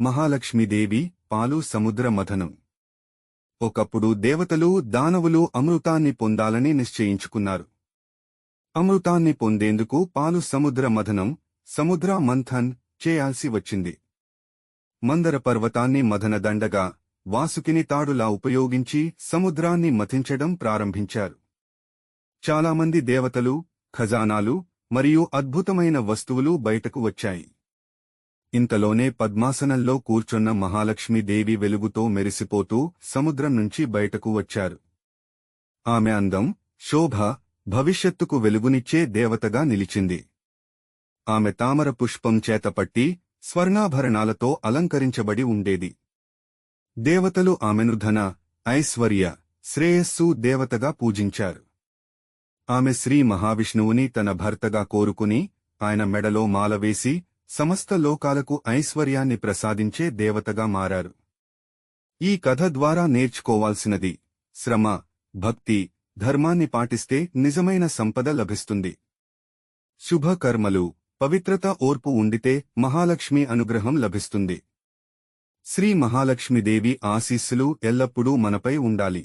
మహాలక్ష్మీదేవి పాలు సముద్ర మథనం. ఒకప్పుడు దేవతలు దానవులు అమృతాన్ని పొందాలని నిశ్చయించుకున్నారు. అమృతాన్ని పొందేందుకు పాలు సముద్ర మథనం సముద్ర మంథన్ చేయాల్సి వచ్చింది. మందర పర్వతాన్ని మథనదండగా వాసుకిని తాడులా ఉపయోగించి సముద్రాన్ని మథించడం ప్రారంభించారు. చాలామంది దేవతలు ఖజానాలు మరియు అద్భుతమైన వస్తువులు బయటకు వచ్చాయి. ఇంతలోనే పద్మాసనంలో కూర్చున్న మహాలక్ష్మీదేవి వెలుగుతో మెరిసిపోతూ సముద్రం నుంచి బయటకు వచ్చారు. ఆమె అందం శోభ భవిష్యత్తుకు వెలుగునిచ్చే దేవతగా నిలిచింది. ఆమె తామర పుష్పం చేతపట్టి స్వర్ణాభరణాలతో అలంకరించబడి ఉండేది. దేవతలు ఆమెను ధన ఐశ్వర్య శ్రేయస్సు దేవతగా పూజించారు. ఆమె శ్రీ మహావిష్ణువుని తన భర్తగా కోరుకుని ఆయన మెడలో మాల వేసి సమస్త లోకాలకు ఐశ్వర్యాన్ని ప్రసాదించే దేవతగా మారారు. ఈ కథ ద్వారా నేర్చుకోవాల్సినది శ్రమ భక్తి ధర్మాన్ని పాటిస్తే నిజమైన సంపద లభిస్తుంది. శుభకర్మలు పవిత్రత ఓర్పు ఉండితే మహాలక్ష్మి అనుగ్రహం లభిస్తుంది. శ్రీ మహాలక్ష్మీదేవి ఆశీస్సులు ఎల్లప్పుడూ మనపై ఉండాలి.